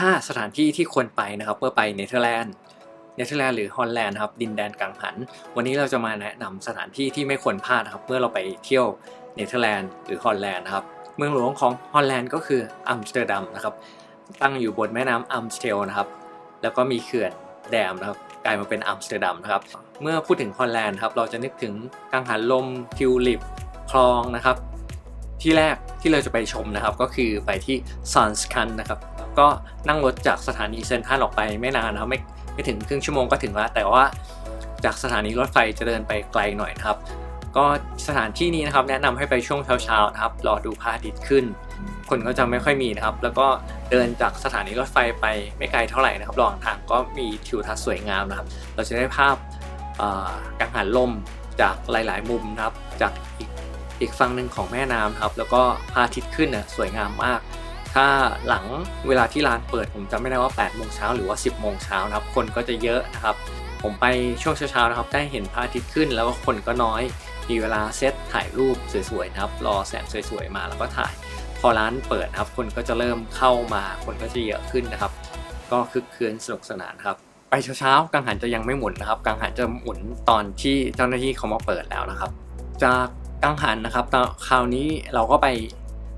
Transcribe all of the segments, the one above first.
5 สถานที่ที่ควรไปนะครับเมื่อไปเนเธอร์แลนด์เนเธอร์แลนด์หรือฮอลแลนด์ครับดินแดนกังหัน วันนี้เราจะมาแนะนำสถานที่ที่ไม่ควรพลาดครับเมื่อเราไปเที่ยวเนเธอร์แลนด์หรือฮอลแลนด์นะครับเมืองหลวงของฮอลแลนด์ก็คืออัมสเตอร์ดัมนะครับตั้งอยู่บนแม่น้ำอัมสเทลนะครับแล้วก็มีเขื่อนแดมนะครับกลายมาเป็นอัมสเตอร์ดัมนะครับเมื่อพูดถึงฮอลแลนด์ครับเราจะนึกถึงกังหันลมทิวลิปคลองนะครับที่แรกที่เราจะไปชมนะครับก็คือไปที่ซันสคันนะครับ ก็นั่งรถจากสถานีเซนทรัลออกไปไม่นานนะครับไม่ไม่ถึงครึ่งชั่วโมงก็ถึงแล้วแต่ว่าจากสถานีรถไฟจะเดินไปไกลหน่อยนะครับ ก็สถานที่นี้นะครับแนะนำให้ไปช่วงเช้าๆนะครับรอดูพระอาทิตย์ขึ้น คนก็จะไม่ค่อยมีนะครับ แล้วก็เดินจากสถานีรถไฟไปไม่ไกลเท่าไหร่นะครับระหว่างทางก็มีทิวทัศน์สวยงามนะครับ เราจะได้ภาพอ่ากังหันลมจากหลายๆ มุมนะครับ จากอีกอีกฝั่งหนึ่งของแม่น้ำครับ แล้วก็พระอาทิตย์ขึ้นน่ะสวยงามมาก ถ้าหลังเวลาที่ร้านเปิดผมจำไม่ได้ว่า8โมงเช้าหรือว่า 10โมงเช้านะครับคนก็จะเยอะนะครับ ผมไปช่วงเช้าๆนะครับได้เห็นพระอาทิตย์ขึ้นแล้วก็คนก็น้อย มีเวลาเซตถ่ายรูปสวยๆนะครับ รอแสงสวยๆมาแล้วก็ถ่าย พอร้านเปิดนะครับ คนก็จะเริ่มเข้ามาคนก็จะเยอะขึ้นนะครับ ก็คึกคืนสนุกสนานครับไปเช้าๆกังหันจะยังไม่หมุนนะครับ กังหันจะหมุนตอนที่เจ้าหน้าที่เขามาเปิดแล้วนะครับ จากกังหันนะครับตอนคราวนี้เราก็ไป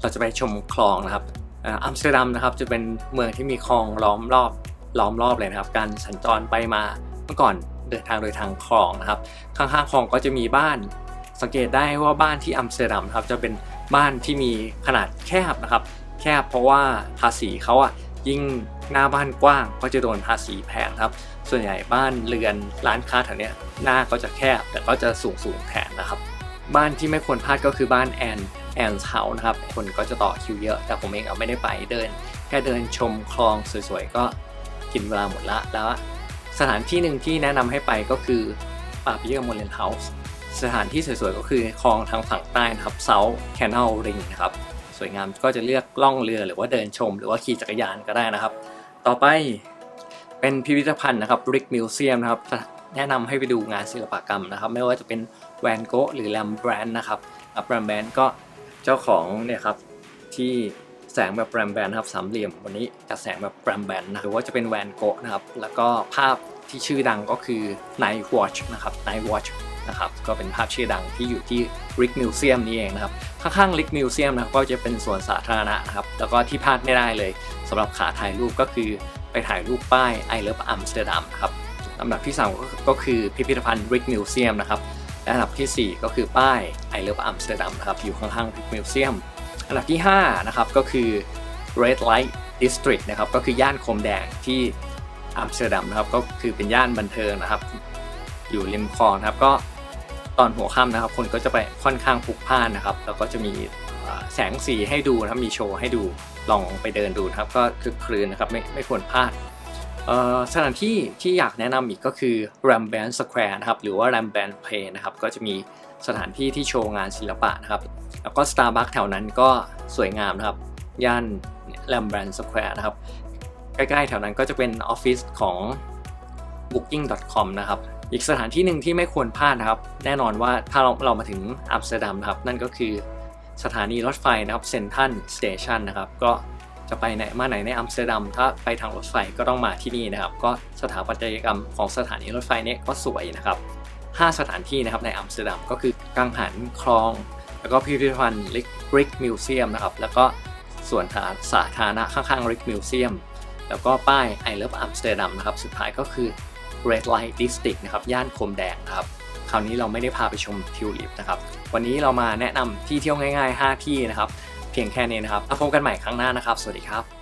เราจะไปชมคลองนะครับ อัมสเตอร์ดัมนะครับจะเป็นเมืองที่มีคลองล้อมรอบล้อมรอบเลยนะครับ การสัญจรไปมาเมื่อก่อนเดินทางโดยทางคลองนะครับ ข้างๆคลองก็จะมีบ้าน สังเกตได้ว่าบ้านที่อัมสเตอร์ดัมครับจะเป็นบ้านที่มีขนาดแคบนะครับ แคบเพราะว่าภาษีเขาอะยิ่งหน้าบ้านกว้างก็จะโดนภาษีแพงครับ ส่วนใหญ่บ้านเรือนร้านค้าแถวนี้หน้าก็จะแคบแต่ก็จะสูงสูงแทนนะครับ บ้านที่ไม่ควรพลาดก็คือบ้านแอนแอนเฮาส์นะครับ คนก็จะต่อคิวเยอะ แต่ผมเองอะไม่ได้ไปเดินแค่เดินชมคลองสวยๆ ก็กินเวลาหมดละ แล้วสถานที่หนึ่งที่แนะนำให้ไปก็คือป่าปิเยอร์โมเลนเฮาส์สถานที่สวยๆ ก็คือคลองทางฝั่งใต้นะครับเซาท์แคน a ลริงนะครับ สวยงามก็จะเลือกล่องเรือหรือว่าเดินชม หรือว่าขี่จักรยานก็ได้นะครับ ต่อไปเป็นพิพิธภัณฑ์นะครับริกมิวเซียมนะครับ แนะนำให้ไปดูงานศิลปกรรมนะครับ ไม่ว่าจะเป็นแวนโกะหรือแลมแบรนด์นะครับแรมแบรนด์ก็เจ้าของเนี่ยครับที่แสงแบบแรมแบรนด์ครับสามเหลี่ยมวันนี้จะแสงแบบแรมแบรนด์นะหรือว่าจะเป็นแวนโกะนะครับ แล้วก็ภาพที่ชื่อดังก็คือ Night Watch นะครับ Night Watch นะครับก็เป็นภาพชื่อดังที่อยู่ที่ Rick Museum นี่เองนะครับ ข้างๆ Rick Museum นะครับก็จะเป็นสวนสาธารณะนะครับ แล้วก็ที่พลาดไม่ได้เลยสำหรับขาถ่ายรูปก็คือไปถ่ายรูปป้าย I Love Amsterdam นะครับ ลำดับที่3ก็ก็คือพิพิธภัณฑ์ Rick Museum นะครับและอันดับทีสี่4 ก็คือป้าย I Love Amsterdam นะครับอยู่ข้างๆ Rick Museum อันดับที่5นะครับก็คือ Red Light District นะครับก็คือย่านโคมแดงที่อัมสเตอร์ดัมนะครับก็คือเป็นย่านบันเทิงนะครับ อยู่ริมคลองครับก็ตอนหัวค่ำนะครับ คนก็จะไปค่อนข้างพลุกพล่านนะครับ แล้วก็จะมีแสงสีให้ดูนะครับมีโชว์ให้ดูลองไปเดินดูนะครับ ก็คือคลืนนะครับไม่ไม่ควรพลาด สถานที่ที่อยากแนะนำอีกก็คือ Ramband Square นะครับหรือว่า Ramband Play นะครับก็จะมีสถานที่ที่โชว์งานศิลปะนะครับ แล้วก็ Starbucks แถวนั้นก็สวยงามนะครับ ย่าน Ramband Square นะครับ ใกล้ๆแถวนั้นก็จะเป็นออฟฟิศของ booking.com นะครับอีกสถานที่หนึ่งที่ไม่ควรพลาดนะครับ แน่นอนว่าถ้าเราเรามาถึงอัมสเตอร์ดัมนะครับ นั่นก็คือสถานีรถไฟนะครับเซนทันสเตชันนะครับ ก็ จะไปไหนมาไหนในอัมสเตอร์ดัมถ้าไปทางรถไฟก็ต้องมาที่นี่นะครับ ก็สถาปัตยกรรมของสถานีรถไฟเนี้ก็สวยนะครับ 5 สถานที่นะครับในอัมสเตอร์ดัมก็คือกังหันคลอง แล้วก็พิพิธภัณฑ์ริกริกมิวเซียมนะครับ แล้วก็ส่วนสาธารณะข้างๆริกมิวเซียมแล้วก็ป้าย I Love Amsterdam นะครับ สุดท้ายก็คือ Red Light District นะครับ ย่านคมแดงนะครับ คราวนี้เราไม่ได้พาไปชมทิวลิปนะครับ วันนี้เรามาแนะนำที่เที่ยวง่าย ๆ 5 ที่นะครับ เพียงแค่นี้นะครับแล้วพบกันใหม่ครั้งหน้านะครับ สวัสดีครับ